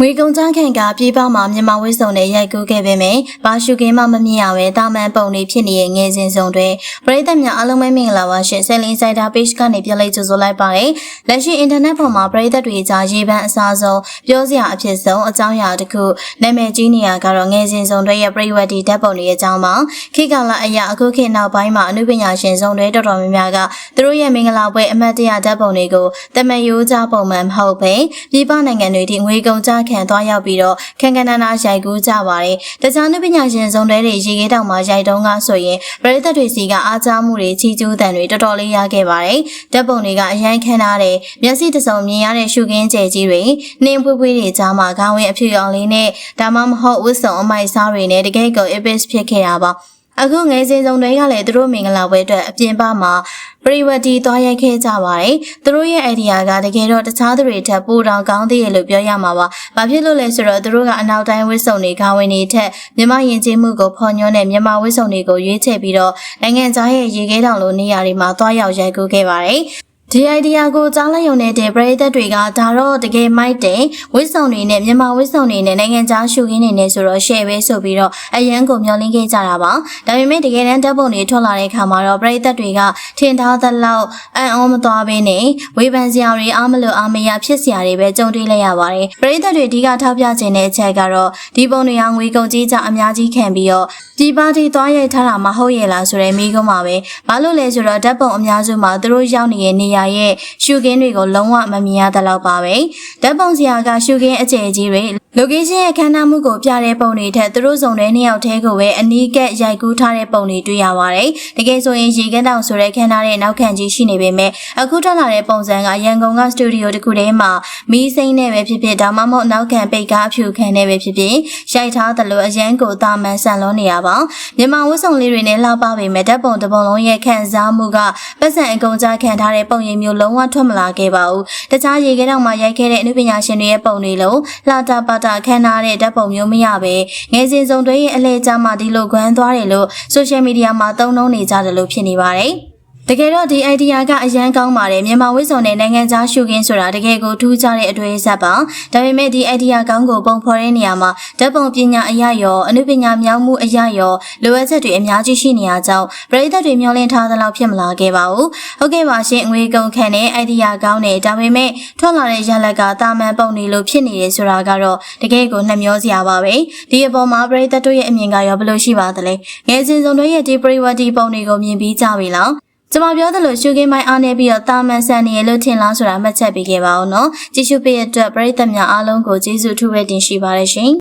ငွေကုန်ကြခံကပြေးပမှာမြန်မာဝိစုံနဲ့ရိုက်ကူးခဲ့ပေမဲ့ဘာရှုကင်းမှမမြင်ရပဲတာမန်ပုံတွေဖြစ်နေတဲ့ငယ်စဉ်စုံတွေပရိသတ်များအားလုံးပဲမင်္ဂလာပါရှင်ဆယ်လင်းစိုက်တာ page ကနေပြန်လိုက်ကြိုဆိုလိုက်ပါတယ်လက်ရှိအင်တာနက်ပေါ်မှာပရိသတ်တွေကြားရေးပန်းအစားဆုံးပြောစရာအဖြစ်ဆုံးအကြောင်းအရာတစ်ခုနာမည်ကြီးနေရကတော့ငယ်စဉ်စုံတွေရဲ့ပရိဝတ်ဒီဓာတ်ပုံတွေရဲ့အကြောင်းပါခေတ်ကာလအရာအခုခေတ်နောက်ပိုင်းမှာအမှုပညာရှင်စုံတွေတော်တော်များများကသူတို့ရဲ့မင်္ဂလာပွဲအမတ်တရဓာတ်ပုံတွေကိုတမန်ရိုးကြပုံမှန်မဟုတ်ပဲပြည်ပနိုင်ငံတွေထိငွေကုန်ကြခံသွားရောက်ပြီးတော့ခန်ခန်နာနာရိုက်ကူးကြပါတယ်။တခြားနုပညာရှင်စုံတွေရေခဲတောင်မှာရိုက်တုံးကဆိုရင်ပရိသတ်တွေစီကအားကြားမှုတွေချီးကျူးတန်တွေတော်တော်လေးရခဲ့ပါတယ်။ဓာတ်ပုံတွေကအရန်ခမ်းထားတဲ့မျက်စိတစ်စုံမြင်ရတဲ့ရှုခင်းကျဲကြီးတွေနှင်းပွေးပွေးတွေကြားမှာခေါင်းဝင်းအဖြူရောင်လေးနဲ့ဒါမှမဟုတ်ဝတ်စုံအမိုက်စားတွေနဲ့တကယ်ကို epic ဖြစ်ခဲ့တာပါ။ အခုငယ်စဉ်စုံတွေကလည်းသူတို့မင်္ဂလာပွဲအတွက်အပြင်ပမှာပရိဝတ်တီသွားရိုက်ခဲ့ကြပါတယ်။သူတို့ရဲ့ idea ကတကယ်တော့တခြားသူတွေထက်ပိုတောင်ကောင်းသေးရလို့ပြောရမှာပါ။ဘာဖြစ်လို့လဲဆိုတော့သူတို့ကအနောက်တိုင်းဝစ်စုံတွေခေါင်းဝင်တွေထက်မြန်မာယဉ်ကျေးမှုကိုဖော်ညွှန်းတဲ့မြန်မာဝစ်စုံတွေကိုရွေးချယ်ပြီးတော့နိုင်ငံခြားရဲ့ရေခဲတောင်လိုနေရာတွေမှာသွားရောက်ရိုက်ကူးခဲ့ပါတယ်။ ဒီ idea ကိုကြားလိုက်ရုံနဲ့တဲ့ပရိသတ်တွေကဒါတော့တကယ်မိုက်တယ်ဝစ်စုံတွေနဲ့မြန်မာဝစ်စုံတွေနဲ့နိုင်ငံခြားရှုခင်းတွေနဲ့ဆိုတော့ share ပဲဆိုပြီးတော့အရန်ကိုမျှော်လင့်ခဲ့ကြတာပါဒါပေမဲ့တကယ်တမ်းဓာတ်ပုံတွေထွက်လာတဲ့အခါမှာတော့ပရိသတ်တွေကထင်ထားသလောက်အံ့ဩမသွားဘဲနဲ့ဝေဖန်စရာတွေအားမလို့အားမရဖြစ်စရာတွေပဲကြုံတွေ့လိုက်ရပါတယ်ပရိသတ်တွေအဓိကထောက်ပြခြင်းတဲ့အချက်ကတော့ဒီပုံတွေဟာငွေကုန်ကြီးကြအများကြီးခံပြီးတော့ဒီပါတီသွားရိုက်ထားတာမဟုတ်ရဲ့လားဆိုတဲ့မိကုံးပါပဲဘာလို့လဲဆိုတော့ဓာတ်ပုံအများစုမှာသူတို့ရောက်နေတဲ့နေရာရဲ့ရှုခင်းတွေကိုလုံးဝမမြင်ရသလောက်ပါပဲဓာတ်ပုံစရာကရှုခင်းအကျယ်ကြီးတွေ location ရဲ့ခန်းနာမှုကိုပြတဲ့ပုံတွေထက်သူတို့စုံတဲ့နှစ်ယောက်တည်းကိုပဲအနီးကပ်ရိုက်ကူးထားတဲ့ပုံတွေတွေ့ရပါတယ်တကယ်ဆိုရင်ရေကန်းတောင်ဆိုတဲ့ခန်းနာတဲ့နောက်ခံကြီးရှိနေပေမဲ့အခုထွက်လာတဲ့ပုံစံကရန်ကုန်ကစတူဒီယိုတစ်ခုထဲမှာမီးစိမ့်နဲ့ပဲဖြစ်ဖြစ်ဒါမှမဟုတ်နောက်ခံပိတ်ကားအဖြူခံနဲ့ပဲဖြစ်ဖြစ်ရိုက်ထားသလိုအရန်ကိုတာမန်ဆန်လွန်နေရပါမြန်မာဝတ်စုံလေးတွေနဲ့လှပပေမဲ့ဓာတ်ပုံတစ်ပုံလုံးရဲ့ခန်းစားမှုကပတ်စံအကုန်ကြခံထားတဲ့ပုံရိပ်မျိုးလုံးဝထွက်မလာခဲ့ပါဘူးတခြားရေခဲတောင်မှာရိုက်ခဲ့တဲ့အနုပညာရှင်တွေရဲ့ပုံတွေလုံးလှတာပါတာခန်းထားတဲ့ဓာတ်ပုံမျိုးမရပဲငယ်စဉ်စုံတွေရဲ့အလဲကြားမှာဒီလိုကွမ်းသွားတယ်လို့ဆိုရှယ်မီဒီယာမှာသုံးနှုန်းနေကြတယ်လို့ဖြစ်နေပါတယ် တကယ်တော့ဒီ idea ကအရန်ကောင်းပါတယ်မြန်မာဝိစုံနဲ့နိုင်ငံခြားရှုခင်းဆိုတာတကယ်ကိုထူးခြားတဲ့အတွေ့အကြုံပါဒါပေမဲ့ဒီ idea ကောင်းကိုပုံဖော်တဲ့နေရာမှာဓာတ်ပုံပညာအရာရောအနုပညာမြောက်မှုအရာရောလိုအပ်ချက်တွေအများကြီးရှိနေရကြောင်းပရိသတ်တွေမျှော်လင့်ထားသလောက်ဖြစ်မလာခဲ့ပါဘူးဟုတ်ကဲ့ပါရှင်ငွေကုန်ခံတဲ့ idea ကောင်းတယ်ဒါပေမဲ့ထွက်လာတဲ့ရလက်ကတာမန်ပုံနေလို့ဖြစ်နေတယ်ဆိုတာကတော့တကယ်ကိုနှမျောစရာပါပဲဒီအပေါ်မှာပရိသတ်တို့ရဲ့အမြင်ကရောဘယ်လိုရှိပါသလဲငယ်စဉ်စုံတို့ရဲ့ဒီပရိဝတ်ဒီပုံတွေကိုမြင်ပြီးကြပြီလား ကျွန်မပြောသလိုရှုခင်းမိုင်းအားနေပြီးတော့တာမန်ဆန်နေရလို့ထင်လားဆိုတာမှတ်ချက်ပေးခဲ့ပါဦးနော်ကြည့်ရှုပေးတဲ့အတွက်ပရိသတ်များအားလုံးကိုကျေးဇူးထူးပဲတင်ရှိပါတယ်ရှင်